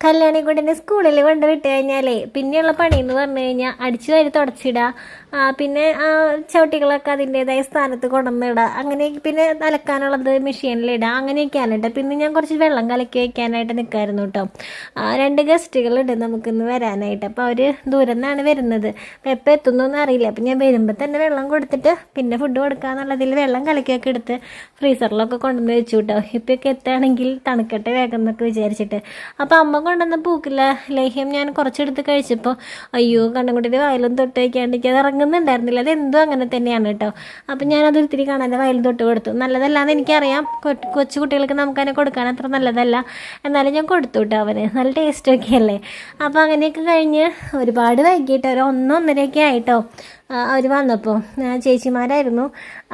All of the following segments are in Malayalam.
കല്യാണിക്കുട്ടിനെ സ്കൂളിൽ കൊണ്ട് വിട്ട് കഴിഞ്ഞാലേ പിന്നെയുള്ള പണി എന്ന് പറഞ്ഞു കഴിഞ്ഞാൽ അടിച്ചു വരി തുടച്ചിടുക പിന്നെ ചവിട്ടികളൊക്കെ അതിന്റെതായ സ്ഥാനത്ത് കൊണ്ടുവന്നിടുക അങ്ങനെ പിന്നെ അലക്കാനുള്ളത് മെഷീനിലിടുക അങ്ങനെയൊക്കെയാണ് കേട്ടോ. പിന്നെ ഞാൻ കുറച്ച് വെള്ളം കലക്കി വയ്ക്കാനായിട്ട് നിൽക്കായിരുന്നു കേട്ടോ. രണ്ട് ഗസ്റ്റുകളുണ്ട് നമുക്കിന്ന് വരാനായിട്ട്. അപ്പോൾ അവർ ദൂരം നിന്നാണ് വരുന്നത്. അപ്പോൾ എപ്പോൾ എത്തുന്നൊന്നും അറിയില്ല. അപ്പോൾ ഞാൻ വരുമ്പോൾ തന്നെ വെള്ളം കൊടുത്തിട്ട് പിന്നെ ഫുഡ് കൊടുക്കാന്നുള്ളതിൽ വെള്ളം കലക്കിയൊക്കെ എടുത്ത് ഫ്രീസറിലൊക്കെ കൊണ്ടുവന്ന് വെച്ചു കേട്ടോ. ഇപ്പോഴൊക്കെ എത്തുകയാണെങ്കിൽ തണുക്കട്ടെ വേഗം എന്നൊക്കെ വിചാരിച്ചിട്ട്. അപ്പോൾ അമ്മ കൊണ്ടുവന്ന പൂക്കില്ല. ലേഹ്യം ഞാൻ കുറച്ചെടുത്ത് കഴിച്ചപ്പോൾ അയ്യോ കണ്ണൻകുട്ടിയുടെ വയലും തൊട്ട് വയ്ക്കാണ്ട് എനിക്ക് അത് ഇറങ്ങുന്നുണ്ടായിരുന്നില്ല. അത് എന്തോ അങ്ങനെ തന്നെയാണ് കേട്ടോ. അപ്പം ഞാനത് ഒത്തിരി കാണാതെ വയലും തൊട്ട് കൊടുത്തു. നല്ലതല്ലാന്ന് എനിക്കറിയാം. കൊച്ചു കുട്ടികൾക്ക് നമുക്കതിനെ കൊടുക്കാൻ അത്ര നല്ലതല്ല. എന്നാലും ഞാൻ കൊടുത്തു കേട്ടോ അവന്. നല്ല ടേസ്റ്റൊക്കെ അല്ലേ? അപ്പോൾ അങ്ങനെയൊക്കെ കഴിഞ്ഞ് ഒരുപാട് വൈകിട്ട് ഒരു ഒന്നൊന്നരയൊക്കെ ആയിട്ടോ. അവർ വന്നപ്പോൾ ചേച്ചിമാരായിരുന്നു.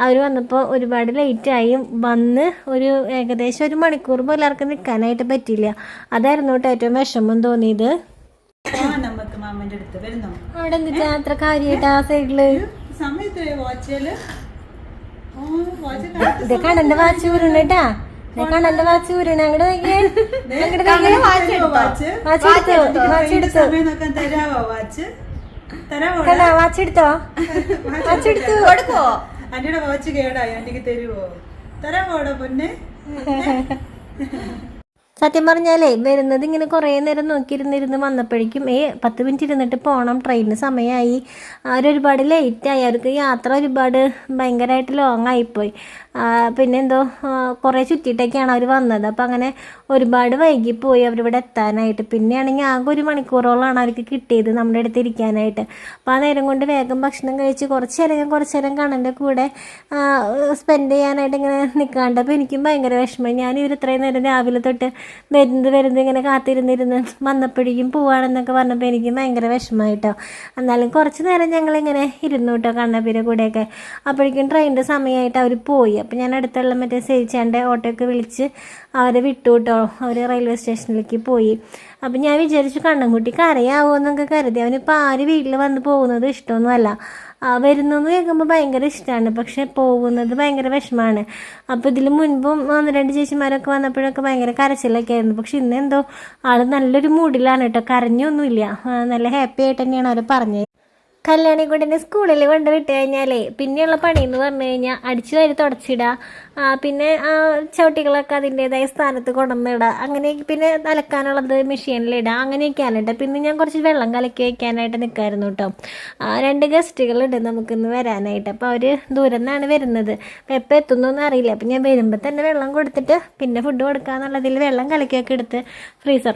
അവർ വന്നപ്പോൾ ഒരുപാട് ലേറ്റായി വന്ന് ഒരു ഏകദേശം ഒരു മണിക്കൂർ പോലും അവർക്ക് നിൽക്കാനായിട്ട് പറ്റിയില്ല. അതായിരുന്നു കേട്ടോ ഏറ്റവും വിഷമം തോന്നിയത്. അവിടെ എന്തിട്ടാ? അത്ര കാര്യമായിട്ട് ആ സൈഡിൽ വാച്ചിൽ? ഓ വാച്ച് ഇത് കണ്ണന്റെ വാച്ച് ഊരണേട്ടാ. കണ്ണന്റെ വാച്ച് ഊരണ. അങ്ങോട്ട് വാച്ച് വാച്ച് എടുത്തു? വാച്ച് എടുത്തോ? തരാവോ വാച്ച്? തരാവോ കണ്ടാ വാച്ച് എടുത്തോ വാച്ച് എടുത്തു കൊടുക്കോ അന്റിയുടെ വാച്ച് കേടായി അന്റിക്ക് തരുവോ? തരാമോടോ പൊന്നെ. സത്യം പറഞ്ഞാലേ വരുന്നത് ഇങ്ങനെ കുറേ നേരം നോക്കിയിരുന്നിരുന്ന് വന്നപ്പോഴേക്കും ഏ പത്ത് മിനിറ്റ് ഇരുന്നിട്ട് പോകണം ട്രെയിനിന് സമയമായി. അവരൊരുപാട് ലേറ്റായി അവർക്ക് യാത്ര ഒരുപാട് ഭയങ്കരമായിട്ട് ലോങ് ആയിപ്പോയി. ആ, പിന്നെ എന്തോ ആ, കുറേ ചുറ്റിയിട്ടൊക്കെയാണ് അവർ വന്നത്. അപ്പം അങ്ങനെ ഒരുപാട് വൈകിപ്പോയി അവരിവിടെ എത്താനായിട്ട്. പിന്നെയാണെങ്കിൽ ആകെ ഒരു മണിക്കൂറോളമാണ് അവർക്ക് കിട്ടിയത് നമ്മുടെ അടുത്ത് ഇരിക്കാനായിട്ട്. അപ്പോൾ ആ നേരം കൊണ്ട് വേഗം ഭക്ഷണം കഴിച്ച് കുറച്ച് നേരം കുറച്ച് നേരം കണ്ണന്റെ കൂടെ സ്പെൻഡ് ചെയ്യാനായിട്ട് ഇങ്ങനെ നിൽക്കാണ്ട് അപ്പോൾ എനിക്കും ഭയങ്കര വിഷമം. ഞാൻ ഇവർ ഇത്രയും നേരം രാവിലെ തൊട്ട് വരുന്നത് വരുന്നത് ഇങ്ങനെ കാത്തിരുന്നിരുന്ന് വന്നപ്പോഴേക്കും പോവാണെന്നൊക്കെ പറഞ്ഞപ്പോൾ എനിക്ക് ഭയങ്കര വിഷമമായിട്ടോ. എന്നാലും കുറച്ച് നേരം ഞങ്ങളിങ്ങനെ ഇരുന്നു കേട്ടോ കണ്ണപ്പീരെ കൂടെയൊക്കെ. അപ്പോഴേക്കും ട്രെയിനിന്റെ സമയമായിട്ട് അവർ പോയി. അപ്പോൾ ഞാൻ അടുത്തുള്ള മറ്റേ സേവിച്ചാന്റെ ഓട്ടോയൊക്കെ വിളിച്ച് അവരെ വിട്ടു കേട്ടോ അവർ റെയിൽവേ സ്റ്റേഷനിലേക്ക് പോയി. അപ്പം ഞാൻ വിചാരിച്ചു കണ്ണൻകുട്ടി കരയാവോ എന്നൊക്കെ കരുതി. അവനിപ്പോൾ ആര് വീട്ടിൽ വന്ന് പോകുന്നത് ഇഷ്ടമൊന്നുമല്ല. ആ, വരുന്നത് കേൾക്കുമ്പോൾ ഭയങ്കര ഇഷ്ടമാണ് പക്ഷെ പോകുന്നത് ഭയങ്കര വിഷമമാണ്. അപ്പോൾ ഇതിൽ മുൻപും ഒന്ന് രണ്ട് ചേച്ചിമാരൊക്കെ വന്നപ്പോഴൊക്കെ ഭയങ്കര കരച്ചിലൊക്കെ ആയിരുന്നു. പക്ഷെ ഇന്ന് എന്തോ ആൾ നല്ലൊരു മൂഡിലാണ് കേട്ടോ കരഞ്ഞൊന്നുമില്ല. നല്ല ഹാപ്പി ആയിട്ട് തന്നെയാണ് അവർ പറഞ്ഞത്. കല്യാണിക്കുട്ടിനെ സ്കൂളിൽ കൊണ്ട് വിട്ട് കഴിഞ്ഞാലേ പിന്നെയുള്ള പണി എന്ന് പറഞ്ഞു കഴിഞ്ഞാൽ അടിച്ചു വരി തുടച്ചിടുക പിന്നെ ചവിട്ടികളൊക്കെ അതിന്റെതായ സ്ഥാനത്ത് കൊണ്ടുവന്നിടുക അങ്ങനെ പിന്നെ അലക്കാനുള്ളത് മെഷീനിലിടുക അങ്ങനെയൊക്കെയാണ് കേട്ടോ. പിന്നെ ഞാൻ കുറച്ച് വെള്ളം കലക്കി വയ്ക്കാനായിട്ട് നിൽക്കായിരുന്നു കേട്ടോ. രണ്ട് ഗസ്റ്റുകളുണ്ട് നമുക്കിന്ന് വരാനായിട്ട്. അപ്പോൾ അവർ ദൂരം നിന്നാണ് വരുന്നത്. അപ്പോൾ എപ്പോൾ എത്തുന്നൊന്നും അറിയില്ല. അപ്പോൾ ഞാൻ വരുമ്പോൾ തന്നെ വെള്ളം കൊടുത്തിട്ട് പിന്നെ ഫുഡ് കൊടുക്കുക എന്നുള്ളതിൽ വെള്ളം കലക്കിയൊക്കെ എടുത്ത് ഫ്രീസറിൽ